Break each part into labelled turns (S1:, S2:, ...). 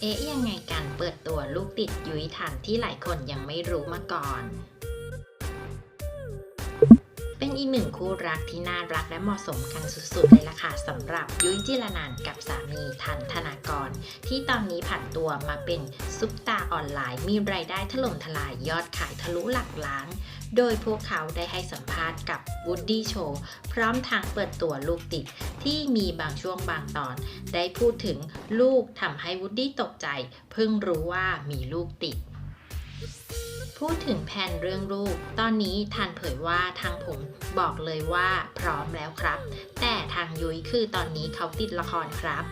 S1: เอ๊ะยังไงการเปิดตัวลูกติดยุ้ยทันที่หลายคนยังไม่รู้มาก่อน เป็นอีกหนึ่งคู่รักที่น่ารักและเหมาะสมกันสุดๆเลยล่ะค่ะสำหรับยุ้ยจิรนันกับสามีทันธนากร ที่ตอนนี้ผันตัวมาเป็นซุปตาออนไลน์ มีรายได้ถล่มทลายยอดขายทะลุหลักล้าน โดยพวกเขาได้ให้สัมภาษณ์กับ Woody Show พร้อมทางเปิดตัวลูกติด ที่มีบางช่วงบางตอน ได้พูดถึงลูกทำให้ Woody ตกใจ เพิ่งรู้ว่ามีลูกติด พูดถึงแผนเรื่องลูก ตอนนี้ทันเผยว่าทางผมบอกเลยว่าพร้อมแล้วครับ แต่ทางยุ้ยคือตอนนี้เขาติดละครครับ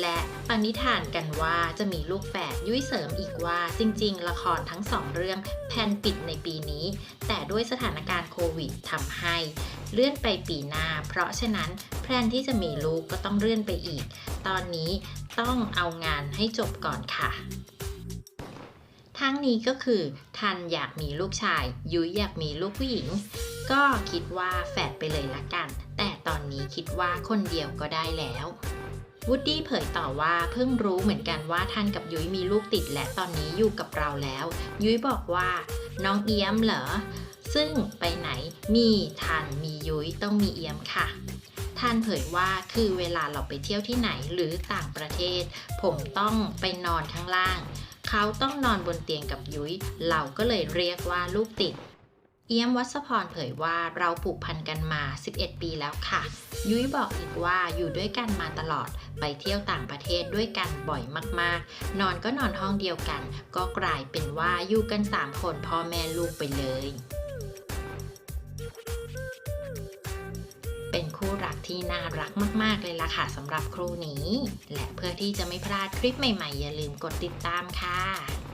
S1: และปณิธานกันว่าจะมีลูกแฝดยุ้ยเสริมอีกว่าจริงๆ ละครทั้งสองเรื่องแผนปิดในปีนี้ แต่ด้วยสถานการณ์โควิดทำให้ เลื่อนไปปีหน้า เพราะฉะนั้นแพลนที่จะมีลูกก็ต้องเลื่อนไปอีก ตอนนี้ต้องเอางานให้จบก่อนค่ะ ทั้งนี้ก็คือ ทันอยากมีลูกชาย ยุ้ยอยากมีลูกผู้หญิง ก็คิดว่าแฝดไปเลยละกัน แต่ตอนนี้คิดว่าคนเดียวก็ได้แล้ววูดดี้เผยต่อว่าเพิ่งรู้เหมือนกันว่าทันกับยุ้ยมีลูกติดและตอนนี้อยู่กับเราแล้ว ยุ้ยบอกว่า น้องเอี้ยมเหรอ ซึ่งไปไหนมีทันมียุ้ยต้องมีเอี้ยมค่ะทันเผยว่าคือเวลาเราไปเที่ยวที่ไหนหรือต่างประเทศ ผมต้องไปนอนข้างล่าง เขาต้องนอนบนเตียงกับยุ้ย เราก็เลยเรียกว่าลูกติด เอี้ยมวัสพรเผยว่าเราผูกพันกันมา 11 ปีแล้วค่ะ ยุ้ยบอกอีกว่าอยู่ด้วยกันมาตลอด ไปเที่ยวต่างประเทศด้วยกันบ่อยมากๆ นอนก็นอนห้องเดียวกัน ก็กลายเป็นว่าอยู่กัน 3 คนพ่อแม่ลูกไปเลย เป็นคู่รักที่น่ารักมาก ๆ เลยล่ะค่ะสำหรับครูนี้ และเพื่อที่จะไม่พลาดคลิปใหม่ ๆ อย่าลืมกดติดตามค่ะ